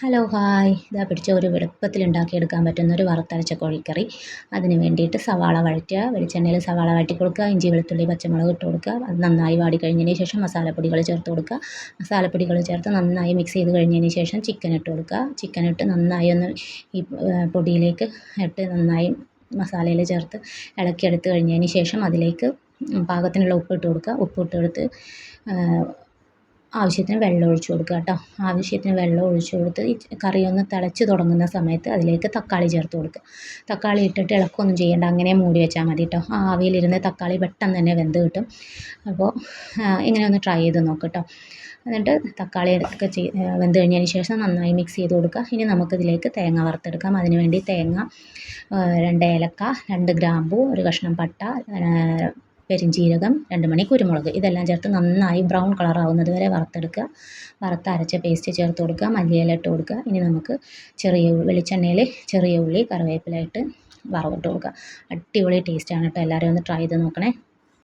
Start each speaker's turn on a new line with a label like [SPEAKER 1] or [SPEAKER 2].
[SPEAKER 1] Hello hi ഇതാ പിടിച്ച ഒരു വെളുപ്പത്തിൽ ഉണ്ടാക്കിയെടുക്കാൻ പറ്റുന്ന ഒരു വറുത്തരച്ച കോഴിക്കറി. അതിന് വേണ്ടിയിട്ട് സവാള വഴറ്റുക. വെളിച്ചെണ്ണയിൽ സവാള വഴറ്റി കൊടുക്കുക. ഇഞ്ചി വെളുത്തുള്ളി പച്ചമുളക് ഇട്ട് കൊടുക്കുക. അത് നന്നായി വാടി കഴിഞ്ഞതിന് ശേഷം മസാലപ്പൊടികൾ ചേർത്ത് കൊടുക്കുക. മസാലപ്പൊടികൾ ചേർത്ത് നന്നായി മിക്സ് ചെയ്ത് കഴിഞ്ഞതിന് ശേഷം ചിക്കൻ ഇട്ട് കൊടുക്കുക. ചിക്കൻ ഇട്ട് നന്നായി ഒന്ന് ഈ പൊടിയിലേക്ക് ഇട്ട് നന്നായി മസാലയിൽ ചേർത്ത് ഇളക്കിയെടുത്ത് കഴിഞ്ഞതിന് ശേഷം അതിലേക്ക് പാകത്തിനുള്ള ഉപ്പ് ഇട്ട് കൊടുക്കുക. ഉപ്പ് ഇട്ട് കൊടുത്ത് ആവശ്യത്തിന് വെള്ളം ഒഴിച്ച് കൊടുക്കുക കേട്ടോ. ആവശ്യത്തിന് വെള്ളം ഒഴിച്ച് കൊടുത്ത് കറി ഒന്ന് തിളച്ച് തുടങ്ങുന്ന സമയത്ത് അതിലേക്ക് തക്കാളി ചേർത്ത് കൊടുക്കുക. തക്കാളി ഇട്ടിട്ട് ഇളക്കൊന്നും ചെയ്യേണ്ട അങ്ങനെ മൂടി വെച്ചാൽ മതി കേട്ടോ. ആ ആവിയിലിരുന്ന് തക്കാളി പെട്ടെന്ന് തന്നെ വെന്ത് കിട്ടും. അപ്പോൾ ഇങ്ങനെ ഒന്ന് ട്രൈ ചെയ്ത് നോക്ക് കേട്ടോ. എന്നിട്ട് തക്കാളി ഒക്കെ ചെയ് വെന്ത് കഴിഞ്ഞതിന് ശേഷം നന്നായി മിക്സ് ചെയ്ത് കൊടുക്കുക. ഇനി നമുക്കിതിലേക്ക് തേങ്ങ വറുത്തെടുക്കാം. അതിന് വേണ്ടി തേങ്ങ രണ്ട് ഏലക്ക രണ്ട് ഗ്രാമ്പൂ ഒരു കഷ്ണം പട്ട പെരുംജീരകം രണ്ട് മണി കുരുമുളക്. ഇതെല്ലാം ചേർത്ത് നന്നായി ബ്രൗൺ കളർ ആവുന്നത് വരെ വറുത്തെടുക്കുക. വറുത്ത് അരച്ച പേസ്റ്റ് ചേർത്ത് കൊടുക്കുക. മല്ലിയില ഇട്ട് കൊടുക്കുക. ഇനി നമുക്ക് ചെറിയ വെളിച്ചെണ്ണയിൽ ചെറിയ ഉള്ളി കറിവേപ്പില ഇട്ട് വറവിട്ട് കൊടുക്കുക. അടിപൊളി ടേസ്റ്റാണ് കേട്ടോ എല്ലാവരും ഒന്ന് ട്രൈ ചെയ്ത് നോക്കണേ.